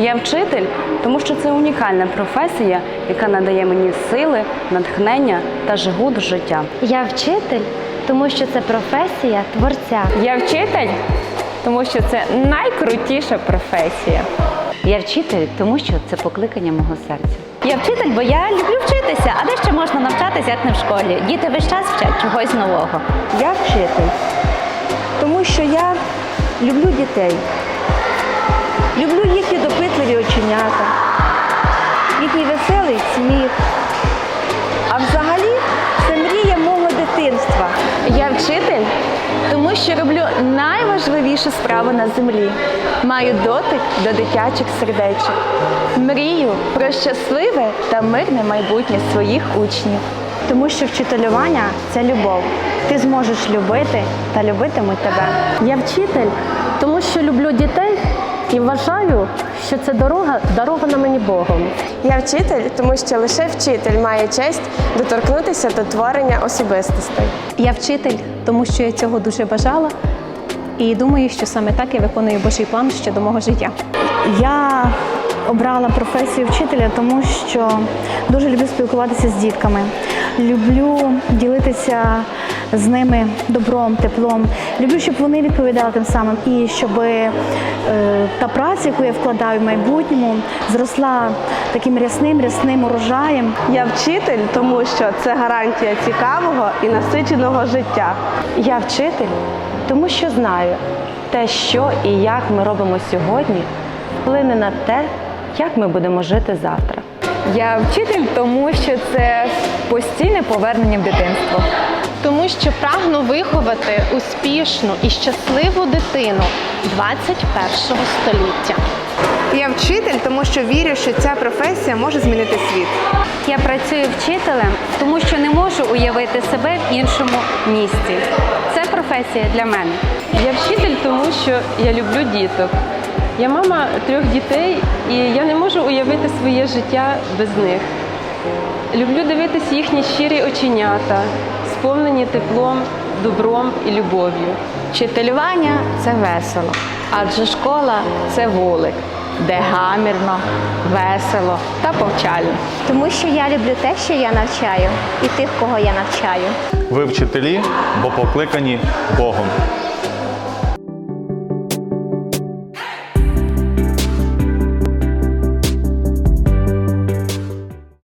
Я вчитель, тому що це унікальна професія, яка надає мені сили, натхнення та жагу до життя. Я вчитель, тому що це професія творця. Я вчитель, тому що це найкрутіша професія. Я вчитель, тому що це покликання мого серця. Я вчитель, бо я люблю вчитися, а де ще можна навчатися, як не в школі. Діти весь час вчать чогось нового. Я вчитель, тому що я люблю дітей. Люблю їхні допитливі оченята, їхній веселий сміх. А взагалі це мрія мого дитинства. Я вчитель, тому що роблю найважливішу справу на землі. Маю дотик до дитячих сердечок. Мрію про щасливе та мирне майбутнє своїх учнів. Тому що вчителювання це любов. Ти зможеш любити та любитимуть тебе. Я вчитель, тому що люблю дітей і вважаю, що це дорога, дарована мені Богом. Я вчитель, тому що лише вчитель має честь доторкнутися до творення особистостей. Я вчитель, тому що я цього дуже бажала і думаю, що саме так я виконую Божий план щодо мого життя. Я обрала професію вчителя, тому що дуже люблю спілкуватися з дітками. Люблю ділитися з ними добром, теплом. Люблю, щоб вони відповідали тим самим, і щоб е, та праця, яку я вкладаю в майбутньому, зросла таким рясним, рясним урожаєм. Я вчитель, тому що це гарантія цікавого і насиченого життя. Я вчитель, тому що знаю, те, що і як ми робимо сьогодні, вплине на те, як ми будемо жити завтра. Я вчитель, тому що це постійне повернення в дитинство. Тому що прагну виховати успішну і щасливу дитину 21 століття. Я вчитель, тому що вірю, що ця професія може змінити світ. Я працюю вчителем, тому що не можу уявити себе в іншому місці. Це професія для мене. Я вчитель, тому що я люблю діток. Я мама трьох дітей, і я не можу уявити своє життя без них. Люблю дивитися їхні щирі оченята, сповнені теплом, добром і любов'ю. Вчителювання це весело, адже школа це вулик, де гамірно, весело та повчально. Тому що я люблю те, що я навчаю, і тих, кого я навчаю. Ви вчителі, бо покликані Богом.